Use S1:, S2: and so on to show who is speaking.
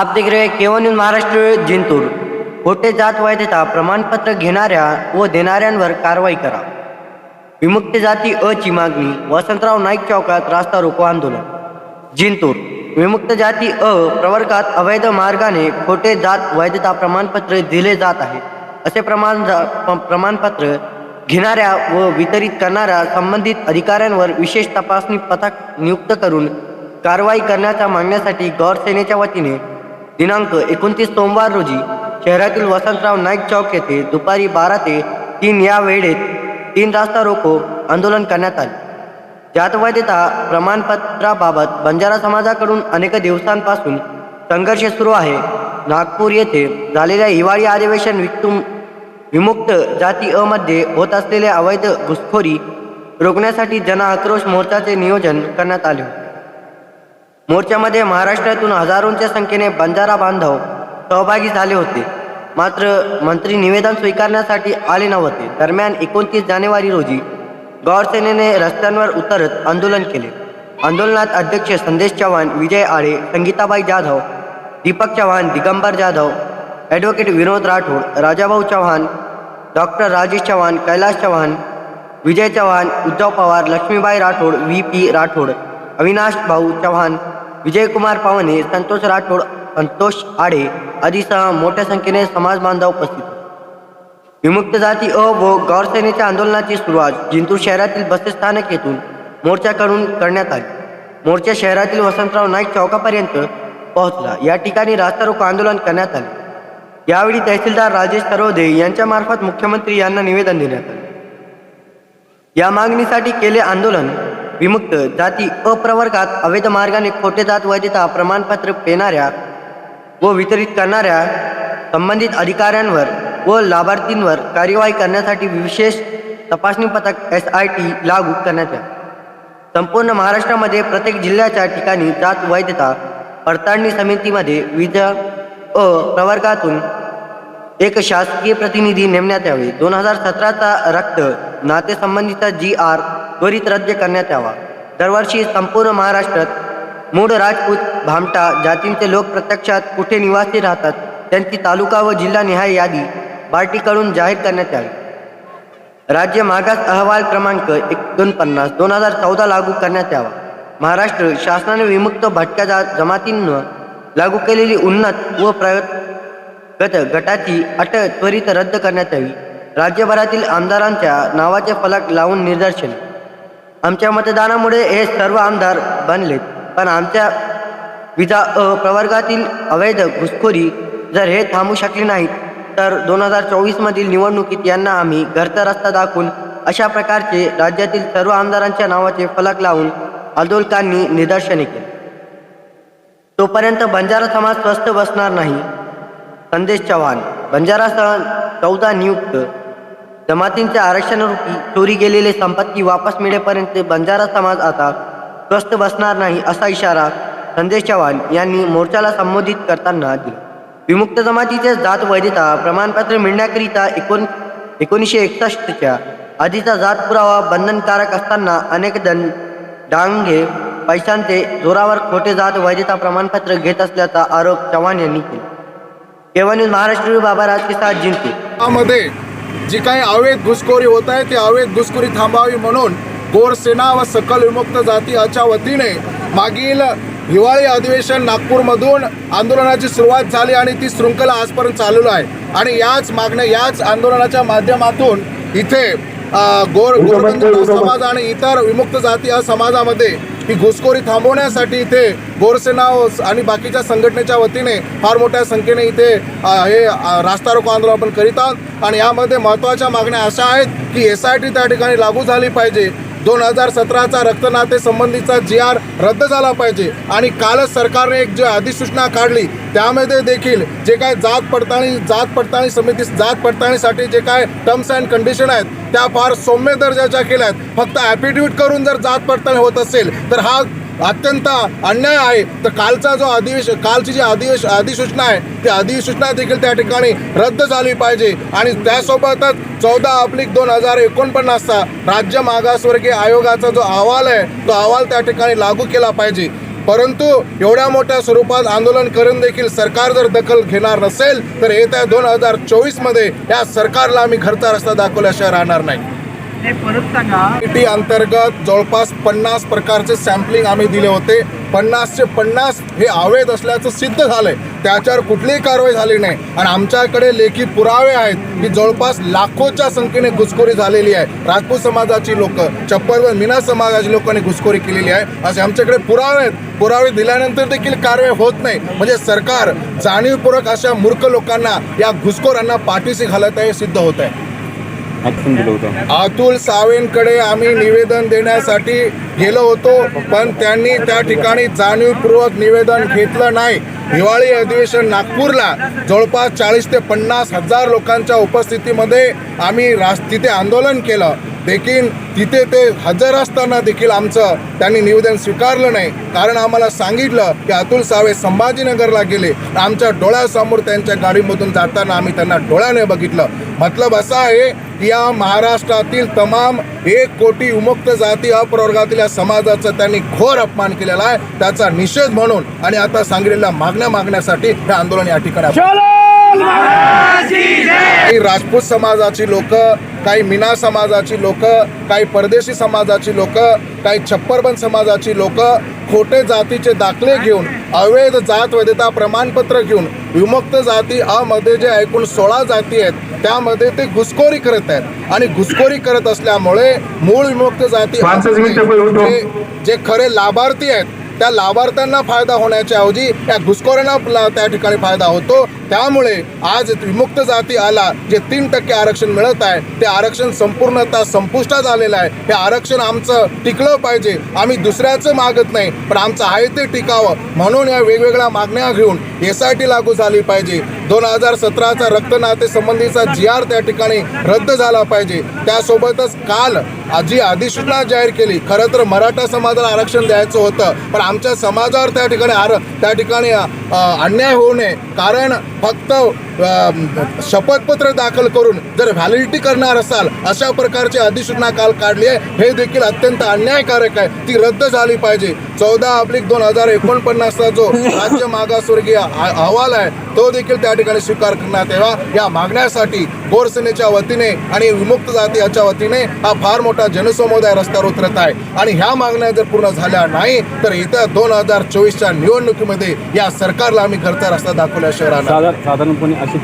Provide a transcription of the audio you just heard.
S1: आप देख केवन महाराष्ट्र जिंतूर. खोटे जात वैधता प्रमाणपत्र घेणाऱ्या व देणाऱ्यांवर कारवाई करा. विमुक्त जाती अ ची मागणी वसंतराव नाईक चौकात रास्ता रोको आंदोलन. जिंतूर. विमुक्त जाती अ प्रवर्गात अवैध मार्गाने खोटे जात वैधता प्रमाणपत्र दिले जात आहे. असे प्रमाण प्रमाणपत्र घेणाऱ्या व वितरित करणाऱ्या संबंधित अधिकाऱ्यांवर विशेष तपासणी पथक नियुक्त करून कारवाई करण्याच्या मागण्यासाठी गौर सेनेच्या वतीने दिनांक एकोणतीस सोमवार रोजी शहरातील वसंतराव नाईक चौक येथे दुपारी बारा ते तीन या वेळेत तीन रास्ता रोको आंदोलन करण्यात आले. जातवैधता प्रमाणपत्राबाबत बंजारा समाजाकडून अनेक दिवसांपासून संघर्ष सुरू आहे. नागपूर येथे झालेल्या हिवाळी अधिवेशन विक्तुम विमुक्त जाती अमध्ये होत असलेल्या अवैध घुसखोरी रोखण्यासाठी जन आक्रोश मोर्चाचे नियोजन करण्यात आले होते. मोर्चामध्ये महाराष्ट्रातून हजारोंच्या संख्येने बंजारा बांधव सहभागी झाले होते. मात्र मंत्री निवेदन स्वीकारण्यासाठी आले नव्हते. दरम्यान एकोणतीस जानेवारी रोजी गौरसेनेने रस्त्यांवर उतरत आंदोलन केले. आंदोलनात अध्यक्ष Sandesh Chavan Vijay Ale Sangitabai Jadhav Deepak Chavan Digambar Jadhav advocate Vinod Rathod Rajabhau Chavan doctor Rajesh Chavan Kailas Chavan Vijay Chavan Uddhav Pawar Laxmibai Rathod V P Rathod Avinash Bhau Chavan Vijaykumar पावने Santosh Rathod Santosh आडे आदीसह मोठ्या संख्येने समाज बांधव उपस्थित विमुक्त जाती अ व गौरसेनेच्या आंदोलनाची सुरुवात जिंतूर शहरातील बसस्थानक येथून मोर्चाकडून करण्यात आली. मोर्चा शहरातील वसंतराव नाईक चौकापर्यंत पोहोचला. या ठिकाणी रास्ता रोको आंदोलन करण्यात आले. यावेळी तहसीलदार राजेश सरोदे यांच्या मार्फत मुख्यमंत्री यांना निवेदन देण्यात आले. या मागणीसाठी केले आंदोलन विमुक्त जाती अप्रवर्गात अवैध मार्गाने खोटे जात वैधता प्रमाणपत्र पेणाऱ्या व वितरित करणाऱ्या संबंधित अधिकाऱ्यांवर व लाभार्थींवर कार्यवाही करण्यासाठी विशेष तपासणी पथक एस आय टी लागू करण्यात आले संपूर्ण महाराष्ट्रामध्ये प्रत्येक जिल्ह्याच्या ठिकाणी जात वैधता पडताळणी समितीमध्ये विध अ प्रवर्गातून एक शासकीय प्रतिनिधी नेमण्यात यावे. दोन हजार सतराचा रक्त नातेसंबंधीचा जी आर त्वरित रद्द करण्यात यावा. दरवर्षी संपूर्ण महाराष्ट्रात मूळ राजपूत भामटा जातींचे लोक प्रत्यक्षात कुठे निवासी राहतात त्यांची तालुका व जिल्हानिहाय यादी बार्टीकडून जाहीर करण्यात यावी. राज्य मागास अहवाल क्रमांक एकोणपन्नास दोन हजार चौदा लागू करण्यात यावा. महाराष्ट्र शासनाने विमुक्त भटक्या जा- लागू केलेली उन्नत व गट गटाची अट त्वरित रद्द करण्यात यावी. राज्यभरातील आमदारांच्या नावाचे फलक लावून निदर्शन. आमच्या मतदानामुळे हे सर्व आमदार बनलेत. पण आमच्या विजा प्रवर्गातील अवैध घुसखोरी जर हे थांबू शकले नाहीत तर दोन हजार चोवीसमधील निवडणुकीत यांना आम्ही घरचा रस्ता दाखवून अशा प्रकारचे राज्यातील सर्व आमदारांच्या नावाचे फलक लावून आंदोलकांनी निदर्शने केली. तोपर्यंत बंजारा समाज स्वस्थ बसणार नाही. संदेश चव्हाण बंजारा बंजारासह चौदा नियुक्त. जमातींच्या आरक्षणारूपी चोरी गेलेले संपत्ती वापस मिळेपर्यंत बंजारा समाज आता स्वस्थ बसणार नाही असा इशारा संदेश चव्हाण यांनी मोर्चाला संबोधित करताना दिला. विमुक्त जमातीचे जात वैधता प्रमाणपत्र मिळण्याकरिता एकोण एकोणीसशे एकसष्टच्या आधीचा जात पुरावा बंधनकारक असताना अनेक दं डांगे पैशांचे जोरावर खोटे जात वैधता प्रमाणपत्र घेत असल्याचा आरोप चव्हाण यांनी केला. केवळ न्यूज महाराष्ट्र बाबा राजकिसाद जिंकते
S2: यामध्ये जी काही अवैध घुसखोरी होत आहे ती अवैध घुसखोरी थांबावी म्हणून गोर सेना व सकल विमुक्त जाती याच्या वतीने मागील हिवाळी अधिवेशन नागपूरमधून आंदोलनाची सुरुवात झाली आणि ती शृंखला आजपर्यंत चालू आहे. आणि याच मागण्या याच आंदोलनाच्या माध्यमातून इथे गोर गोरबंधू समाज आणि इतर विमुक्त जाती या समाजामध्ये ही घुसखोरी थांबवण्यासाठी इथे गोरसेना आणि बाकीच्या संघटनेच्या वतीने फार मोठ्या संख्येने इथे हे रास्ता रोको आंदोलन आपण करीत आहोत. आणि यामध्ये महत्त्वाच्या मागण्या अशा आहेत की एस आय टी त्या ठिकाणी लागू झाली पाहिजे. दोन हजार सतराचा रक्तनाते संबंधीचा जी आर रद्द झाला पाहिजे. आणि कालच सरकारने एक जी अधिसूचना काढली. त्यामध्ये देखील जे काय जात पडताळणी जात पडताळणी समिती जात पडताळणीसाठी जे काय टर्म्स अँड कंडिशन आहेत त्या फार सौम्य दर्जाच्या केल्या आहेत फक्त ॲफिडेव्हिट करून जर जात पडताळणी होत असेल तर हा अत्यंत अन्याय आहे. तर कालचा जो अधिवेश कालची जी अधिवेश अधिसूचना आहे ती अधिसूचना देखील त्या ठिकाणी रद्द झाली पाहिजे. आणि त्यासोबतच चौदा अब्लिक दोन हजार एकोणपन्नासचा राज्य मागासवर्गीय आयोगाचा जो अहवाल आहे तो अहवाल त्या ठिकाणी लागू केला पाहिजे. परंतु एवढ्या मोठ्या स्वरूपात आंदोलन करून देखील सरकार जर दखल घेणार नसेल तर येत्या दोन हजार चोवीसमध्ये या सरकारला आम्ही घरचा रस्ता दाखवल्याशिवाय राहणार नाही.
S3: हे परत सांगा.
S2: टी अंतर्गत जवळपास पन्नास प्रकारचे सॅम्पलिंग आम्ही दिले होते. पन्नासचे पन्नास हे अवैध असल्याचं सिद्ध झालंय. त्याच्यावर कुठलीही कारवाई झाली नाही. आणि आमच्याकडे लेखी पुरावे आहेत की जवळपास लाखोच्या संख्येने घुसखोरी झालेली आहे. राजपूत समाजाची लोक चप्पल व मीना समाजाची लोकांनी घुसखोरी केलेली आहे. असे आमच्याकडे पुरावे आहेत. पुरावे दिल्यानंतर देखील कारवाई होत नाही. म्हणजे सरकार जाणीवपूर्वक अशा मूर्ख लोकांना या घुसखोरांना पाठीशी घालत आहे हे सिद्ध होत आहे.
S4: ऍक्शन दिलं होतं.
S2: अतुल सावेंकडे आम्ही निवेदन देण्यासाठी गेलो होतो पण त्यांनी त्या ठिकाणी जाणीवपूर्वक निवेदन घेतलं नाही. हिवाळी अधिवेशन नागपूरला जवळपास चाळीस ते पन्नास हजार लोकांच्या उपस्थितीमध्ये आम्ही रास तिथे आंदोलन केलं. देखील तिथे ते हजर असताना देखील आमचं त्यांनी निवेदन स्वीकारलं नाही. कारण आम्हाला सांगितलं की अतुल सावे संभाजीनगरला गेले. आमच्या डोळ्यासमोर त्यांच्या गाडीमधून जाताना आम्ही त्यांना डोळ्याने बघितलं. मतलब असा आहे की या महाराष्ट्रातील तमाम एक कोटी उमुक्त जाती अप्रवर्गातील या समाजाचा त्यांनी घोर अपमान केलेला आहे. त्याचा निषेध म्हणून आणि आता सांगितलेल्या मागण्या मागण्यासाठी हे आंदोलन या ठिकाणी काही राजपूत समाजाची लोक काही मीना समाजाची लोक काही परदेशी समाजाची लोक काही छप्परबंद समाजाची लोक खोटे जातीचे दाखले घेऊन अवैध जात वैधता प्रमाणपत्र घेऊन विमुक्त जाती अ मध्ये जे एकूण सोळा जाती आहेत त्यामध्ये ते घुसखोरी करत आहेत. आणि घुसखोरी करत असल्यामुळे मूळ विमुक्त जाती जे खरे लाभार्थी आहेत त्या लाभार्थ्यांना फायदा होण्याच्या ऐवजी त्या घुसखोरांना त्या ठिकाणी फायदा होतो. त्यामुळे आज विमुक्त जाती आला जे तीन टक्के आरक्षण मिळत आहे ते आरक्षण संपूर्णतः संपुष्टात आलेलं आहे. हे आरक्षण आमचं टिकलं पाहिजे. आम्ही दुसऱ्याचं मागत नाही पण आमचं आहे ते टिकावं म्हणून या वेगवेगळ्या मागण्या घेऊन एस आय टी लागू झाली पाहिजे. दोन हजार सतराचा रक्तनाते संबंधीचा जी आर त्या ठिकाणी रद्द झाला पाहिजे. त्यासोबतच काल जी अधिसूचना जाहीर केली खरं तर मराठा समाजाला आरक्षण द्यायचं होतं पण आमच्या समाजावर त्या ठिकाणी आर त्या ठिकाणी अन्याय होऊ नये कारण फक्त शपथपत्र दाखल करून जर व्हॅलिडिटी करणार असाल अशा प्रकारची अधिसूचना काल काढली आहे. हे देखील अत्यंत अन्यायकारक आहे. ती रद्द झाली पाहिजे. चौदा अब्लिक दोन हजार एकोणपन्नासचा जो राज्य मागासवर्गीय अहवाल आहे तो देखील त्या ठिकाणी स्वीकार करण्यात यावा. या मागण्यासाठी गोरसेनेच्या वतीने आणि विमुक्त जातीच्या वतीने हा फार मोठा जनसमुदाय रस्त्यावर उतरत आहे. आणि ह्या मागण्या जर पूर्ण झाल्या नाही तर येत्या दोन हजार चोवीसच्या निवडणुकीमध्ये या सरकारला आम्ही घरचा रस्ता दाखवल्याशिवाय राहणार
S4: साधारणपणे अशी